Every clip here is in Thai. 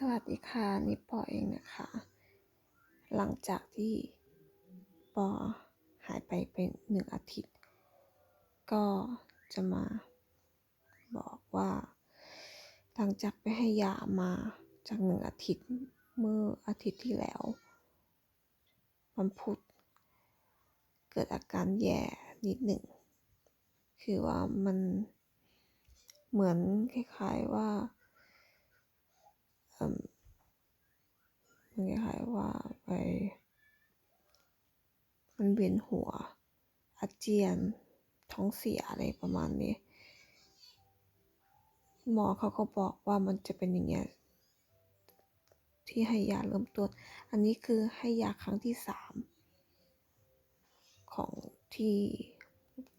สวัสดีค่ะนี่ปอเองนะคะ หลังจากที่ปอหายไปเป็นหนึ่งอาทิตย์ ก็จะมาบอกว่า หลังจากไปให้ยามาจากหนึ่งอาทิตย์เมื่ออาทิตย์ที่แล้ววันพุธเกิดอาการแย่นิดหนึ่ง คือว่ามันเหมือนคล้ายๆว่า มันคล้ายๆว่าไป มันเวียนหัว อาเจียน ท้องเสียอะไรประมาณนี้ หมอเขาก็บอกว่ามันจะเป็นอย่างเงี้ยที่ให้ยาเริ่มต้น อันนี้คือให้ยาครั้งที่สามของที่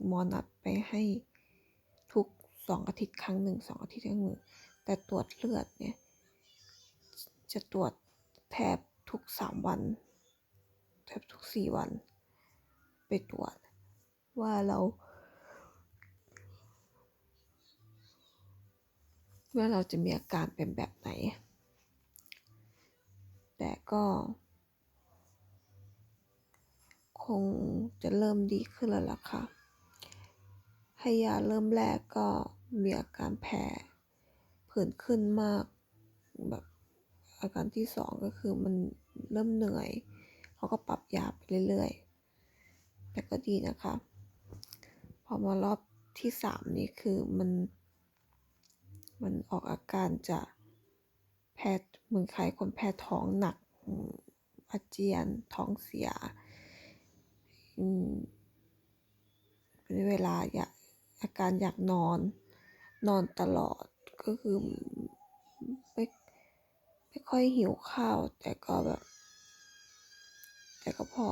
หมอนัดไปให้ทุกสองอาทิตย์ครั้งหนึ่งสองอาทิตย์ครั้งหนึ่งแต่ตรวจเลือดเนี่ย จะตรวจแทบทุกสามวัน แทบทุกสี่วัน ไปตรวจ ว่าเราว่าเราจะมีอาการเป็นแบบไหน แต่ก็ คงจะเริ่มดีขึ้นแล้วล่ะค่ะ ให้ยาเริ่มแรกก็มีอาการแพ้ผื่นขึ้นมากแบบ อาการที่สองก็คือมันเริ่มเหนื่อยเขาก็ปรับยาไปเรื่อยๆ แต่ก็ดีนะคะ พอมารอบที่สามนี่คือมัน มันออกอาการจะแพ้เหมือนใครคนแพ้ท้องหนักอาเจียนท้องเสียเวลาอยากอาการอยากนอน นอนตลอดก็คือ ไม่ค่อยหิวข้าว แต่ก็แบบ แต่ก็พอ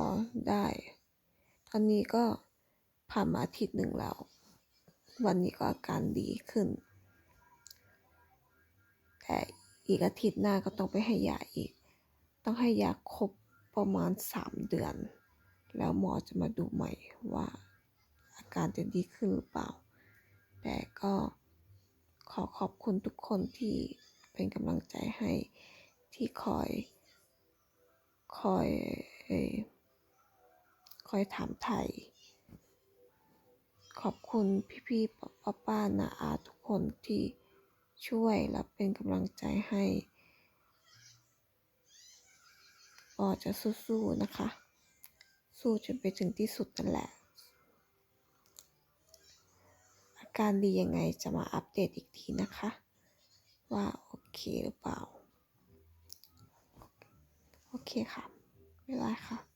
ได้ ตอนนี้ก็ผ่านมาอาทิตย์หนึ่งแล้ว วันนี้ก็อาการดีขึ้น แต่อีกอาทิตย์หน้าก็ต้องไปให้ยาอีก ต้องให้ยาครบประมาณสามเดือน แล้วหมอจะมาดูใหม่ว่าอาการจะดีขึ้นหรือเปล่า แต่ก็ขอขอบคุณทุกคนที่เป็นกำลังใจให้ ที่คอย คอยคอยถามไทย ขอบคุณพี่ๆป้าป้านาอาทุกคนที่ช่วยและเป็นกำลังใจให้ปอจะสู้ๆนะคะ สู้จนไปถึงที่สุดนั่นแหละ อาการดียังไงจะมาอัปเดตอีกทีนะคะ ว่าโอเคหรือเปล่า เคค่ะไม่เป็นไรค่ะ